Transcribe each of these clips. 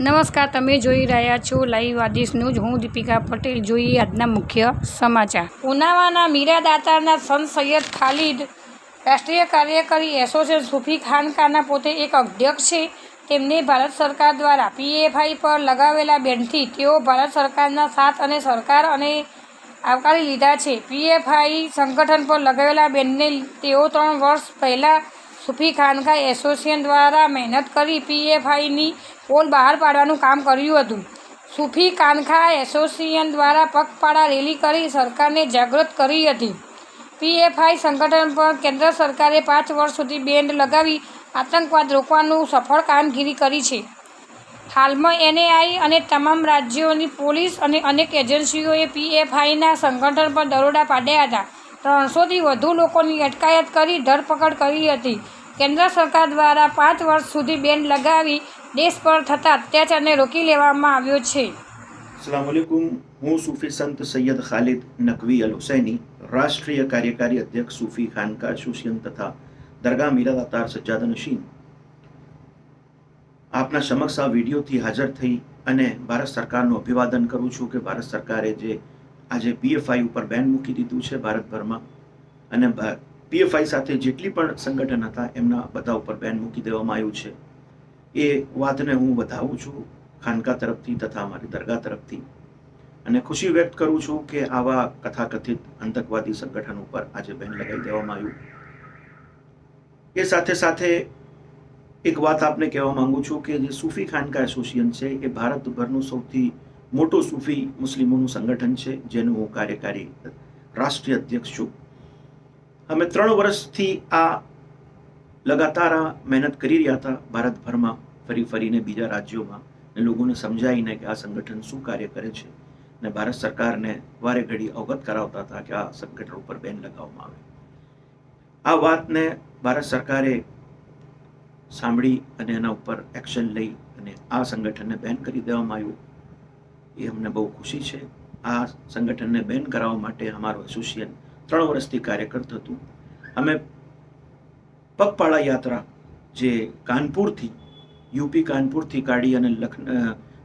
નમસ્કાર, તમે જોઈ રહ્યા છો લાઈવ આદેશ ન્યૂઝ હું દીપિકા પટેલ. જોઈએ આજના મુખ્ય સમાચાર. ઉનાવાના મીરા દાતારના સંત સૈયદ ખાલિદ રાષ્ટ્રીય કાર્યકારી એસોસિએશન સુફી ખાનકાના પોતે એક અધ્યક્ષ છે. તેમને ભારત સરકાર દ્વારા પીએફઆઈ પર લગાવેલા બેનથી તેઓ ભારત સરકારના સાથ અને સરકાર અને આવકારી લીધા છે. પીએફઆઈ સંગઠન પર લગાવેલા બેનને તેઓ ત્રણ વર્ષ પહેલાં સૂફી ખાનકા એસોસિએશન દ્વારા મહેનત કરી પીએફઆઈની પોલ બહાર પાડવાનું કામ કર્યું હતું. સૂફી કાનખા એસોસિએશન દ્વારા પગપાળા રેલી કરી સરકારને જાગૃત કરી હતી. પીએફઆઈ સંગઠન પર કેન્દ્ર સરકારે પાંચ વર્ષ સુધી બેન્ડ લગાવી આતંકવાદ રોકવાનું સફળ કામગીરી કરી છે. હાલમાં એનએઆઈ અને તમામ રાજ્યોની પોલીસ અને અનેક એજન્સીઓએ પીએફઆઈના સંગઠન પર દરોડા પાડ્યા હતા. ત્રણસોથી વધુ લોકોની અટકાયત કરી ધરપકડ કરી હતી. કેન્દ્ર સરકાર દ્વારા પાંચ વર્ષ સુધી બેન લગાવી દેશ પર થતા અત્યાચારને રોકી લેવામાં આવ્યો છે. અસલામુઅલૈકુમ હું સૂફી સંત સૈયદ ખાલિદ નકવી અલ હુસૈની, રાષ્ટ્રીય કાર્યકારી અધ્યક્ષ સૂફી ખાનકા સુશિયન તથા દરગાહ મીરાદાતાર સજ્જાદ નશીન. આપના સમક્ષ આ વિડીયોથી હાજર થઈ અને ભારત સરકારનું અભિવાદન કરું છું કે ભારત સરકારે જે આજે પીએફઆઈ ઉપર બેન મૂકી દીધું છે ભારતભરમાં. અને પીએફઆઈ સાથે જેટલી પણ સંગઠન હતા, એમના બધા ઉપર બેન મૂકી દેવામાં આવ્યું છે. એ વાતને હું વધાવું છું ખાનકા તરફથી તથા અમારી દરગાહ તરફથી. અને ખુશી વ્યક્ત કરું છું કે આવા કથાકથિત આતંકવાદી સંગઠન ઉપર આજે બેન લગાવી દેવામાં આવ્યું. એ સાથે સાથે એક વાત આપને કહેવા માંગુ છું કે જે સૂફી ખાનકા એસોસિએશન છે, એ ભારતભરનું સૌથી મોટું સૂફી મુસ્લિમોનું સંગઠન છે, જેનું હું કાર્યકારી રાષ્ટ્રીય અધ્યક્ષ છું. અમે ત્રણ વર્ષથી આ લગાતાર આ મહેનત કરી રહ્યા હતા, ભારતભરમાં ફરી ફરીને બીજા રાજ્યોમાં લોકોને સમજાવીને કે આ સંગઠન શું કાર્ય કરે છે. અને ભારત સરકારને વારે ઘડી અવગત કરાવતા હતા કે આ સંગઠન ઉપર બેન લગાવવામાં આવે. આ વાતને ભારત સરકારે સાંભળી અને એના ઉપર એક્શન લઈ અને આ સંગઠનને બેન કરી દેવામાં આવ્યું. એ અમને બહુ ખુશી છે. આ સંગઠનને બેન કરાવવા માટે અમારું એસોસિએશન ત્રણ વર્ષથી કાર્ય કરતું હતું. અમે પગપાળા યાત્રા જે કાનપુરથી, યુપી કાનપુરથી કાઢી અને લખન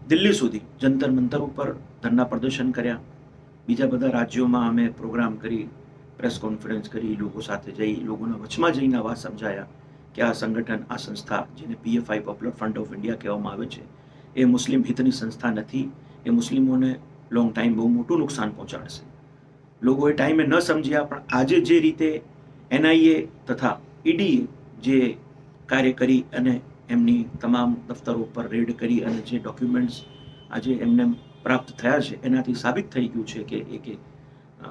દિલ્હી સુધી જંતર મંતર ઉપર ધરના પ્રદર્શન કર્યા. બીજા બધા રાજ્યોમાં અમે પ્રોગ્રામ કરી, પ્રેસ કોન્ફરન્સ કરી, લોકો સાથે જઈ, લોકોના વચમાં જઈને વાત સમજાયા કે આ સંગઠન, આ સંસ્થા જેને PFI, popular front of India કહેવામાં આવે છે, એ મુસ્લિમ હિતની સંસ્થા નથી. એ મુસ્લિમોને લોંગ ટાઈમ બહુ મોટું નુકસાન પહોંચાડશે. લોકો એ ટાઈમે ન સમજ્યા, પણ આજે જે રીતે એનઆઈએ તથા ઈડીએ જે કાર્ય કરી અને એમની તમામ દફતરો પર રેડ કરી અને જે ડોક્યુમેન્ટ્સ આજે એમને પ્રાપ્ત થયા છે, એનાથી સાબિત થઈ ગયું છે કે એક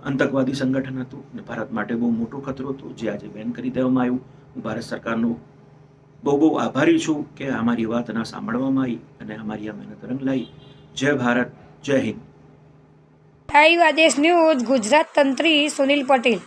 આતંકવાદી સંગઠન હતું અને ભારત માટે બહુ મોટો ખતરો હતો, જે આજે બેન કરી દેવામાં આવ્યું. હું ભારત સરકારનો બહુ બહુ આભારી છું કે અમારી વાત ના સાંભળવામાં આવી અને અમારી આ મહેનત રંગ લાવી જય ભારત જય હિન્દ. લાઈવ આદેશ ન્યૂઝ ગુજરાત તંત્રી સુનિલ પટેલ.